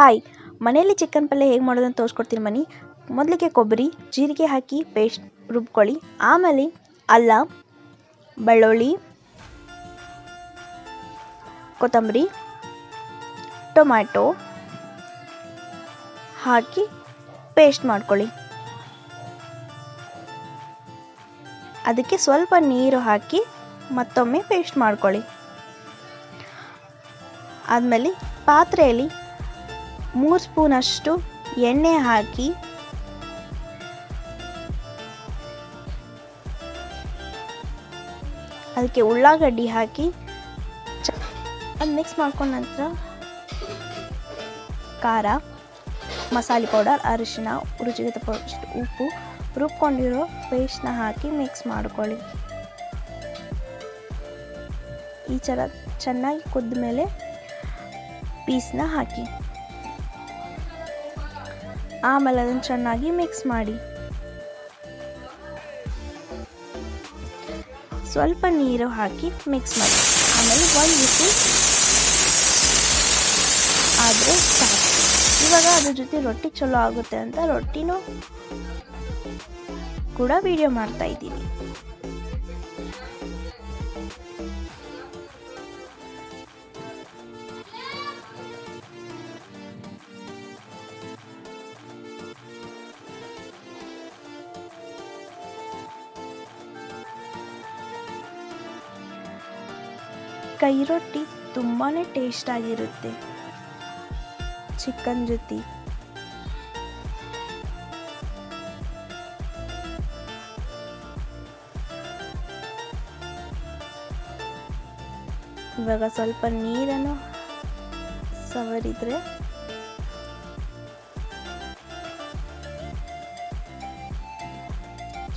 Hi ಮನೆಯಲ್ಲಿ chicken ಪಲ್ಯ ಹೇಗೆ ಮಾಡೋದು ಅಂತ ತೋರಿಸ್ಕೊಡ್ತೀನಿ ಮನಿ. ಮೊದಲಿಗೆ ಕೊಬ್ಬರಿ, ಜೀರಿಗೆ ಹಾಕಿ ಪೇಸ್ಟ್ ರುಬ್ಕೊಳ್ಳಿ. ಆಮೇಲೆ ಅಲ್ಲ, ಬೆಳ್ಳುಳ್ಳಿ, ಕೊತ್ತಂಬರಿ, ಟೊಮ್ಯಾಟೊ ಹಾಕಿ ಪೇಸ್ಟ್ ಮಾಡ್ಕೊಳ್ಳಿ. ಅದಕ್ಕೆ ಸ್ವಲ್ಪ ನೀರು ಹಾಕಿ ಮತ್ತೊಮ್ಮೆ ಪೇಸ್ಟ್ ಮಾಡ್ಕೊಳ್ಳಿ. ಆದಮೇಲೆ ಪಾತ್ರೆಯಲ್ಲಿ ಮೂರು ಸ್ಪೂನಷ್ಟು ಎಣ್ಣೆ ಹಾಕಿ. ಅದಕ್ಕೆ ಉಳ್ಳಾಗಡ್ಡಿ ಹಾಕಿ. ಅದು ಮಿಕ್ಸ್ ಮಾಡ್ಕೊಂಡ ನಂತರ ಖಾರ, ಮಸಾಲೆ ಪೌಡರ್ ಅರಿಶಿನ ರುಚಿಗೆ ತಕ್ಕಷ್ಟು ಉಪ್ಪು, ರುಬ್ಕೊಂಡಿರೋ ಪೇಸ್ಟ್ನ ಹಾಕಿ ಮಿಕ್ಸ್ ಮಾಡ್ಕೊಳ್ಳಿ. ಈ ಥರ ಚೆನ್ನಾಗಿ ಕುದ್ದ ಮೇಲೆ ಪೀಸ್ನ ಹಾಕಿ. ಆಮೇಲೆ ಅದನ್ನು ಚೆನ್ನಾಗಿ ಮಿಕ್ಸ್ ಮಾಡಿ. ಸ್ವಲ್ಪ ನೀರು ಹಾಕಿ ಮಿಕ್ಸ್ ಮಾಡಿ. ಆಮೇಲೆ ಒಂದು ಬಿಸಿ ಆದರೆ ಸಾಕು. ಇವಾಗ ಅದ್ರ ಜೊತೆ ರೊಟ್ಟಿ ಚಲೋ ಆಗುತ್ತೆ ಅಂತ ರೊಟ್ಟಿನೂ ಕೂಡ ವಿಡಿಯೋ ಮಾಡ್ತಾ ಇದ್ದೀನಿ. ಕೈ ರೊಟ್ಟಿ ತುಂಬಾ ಟೇಸ್ಟ್ ಆಗಿರುತ್ತೆ. ಚಿಕನ್ ಜೊತೆ. ಇವಾಗ ಸ್ವಲ್ಪ ನೀರನ್ನು ಸವರಿದ್ರೆ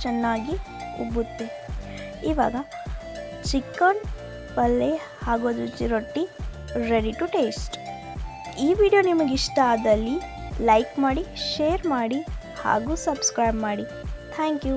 ಚೆನ್ನಾಗಿ ಉಬ್ಬುತ್ತೆ. ಇವಾಗ ಚಿಕನ್ ಪಲ್ಯ ಹಾಗೂ ರುಚಿ ರೊಟ್ಟಿ ರೆಡಿ ಟು ಟೇಸ್ಟ್ ಈ ವಿಡಿಯೋ ನಿಮಗೆ ಇಷ್ಟ ಆದಲ್ಲಿ ಲೈಕ್ ಮಾಡಿ ಶೇರ್ ಮಾಡಿ ಹಾಗೂ ಸಬ್ಸ್ಕ್ರೈಬ್ ಮಾಡಿ. Thank you